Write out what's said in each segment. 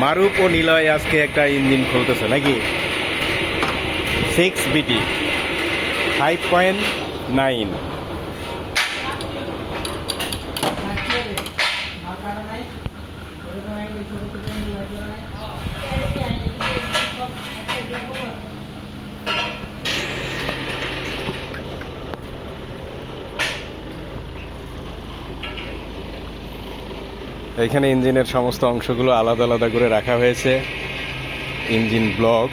মারুপ ও নিলয় আজকে একটা ইঞ্জিন খুলতেছে নাকি? সিক্স বিটি ফাইভ পয়েন্ট নাইন এখানে ইঞ্জিনের সমস্ত অংশগুলো আলাদা আলাদা করে রাখা হয়েছে। Engine block.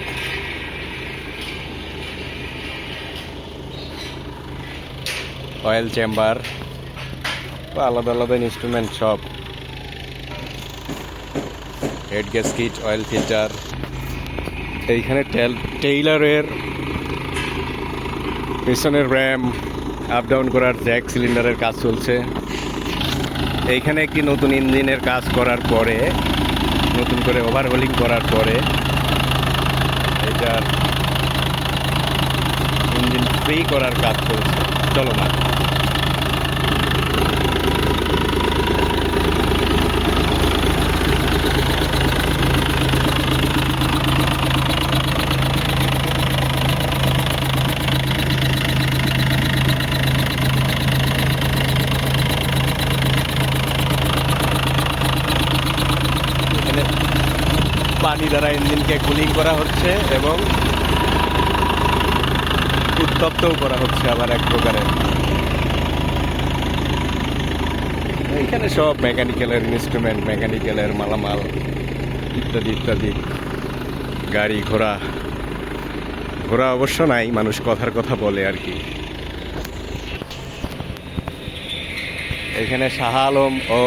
অয়েল চেম্বার আলাদা আলাদা ইনস্ট্রুমেন্ট সব। Head gas kit oil filter এইখানে টেইলারের পিছনের র্যাম আপ ডাউন করার জ্যাক সিলিন্ডারের কাজ চলছে। এইখানে একটি নতুন ইঞ্জিনের কাজ করার পরে, নতুন করে ওভারহোলিং করার পরে এটার ইঞ্জিন ফ্রি করার কাজ চলছে। চলো পানি দ্বারা ইঞ্জিনকে কুলিং করা হচ্ছে এবং উত্তপ্তও করা হচ্ছে আবার এক প্রকারের এখানে সব মেকানিক্যালের ইনস্ট্রুমেন্ট মেকানিক্যালের মালামাল ইত্যাদি ইত্যাদি। গাড়ি, ঘোড়া। ঘোড়া অবশ্য নাই, মানুষ কথার কথা বলে আর কি। এখানে শাহ আলম ও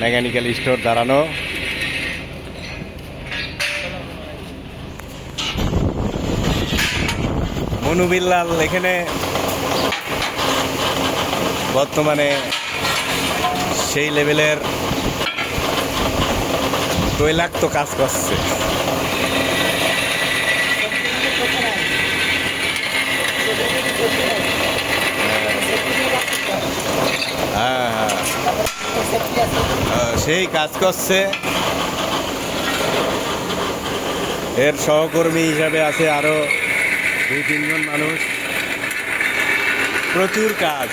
মেকানিক্যাল স্টোর দাঁড়ানো। মনুবিল্লাল এখানে বর্তমানে সেই লেভেলের তৈলাক্ত কাজ করছে। হ্যাঁ হ্যাঁ। সেই কাজ করছে। এর সহকর্মী হিসাবে আছে আরও দুই তিনজন মানুষ। প্রচুর কাজ।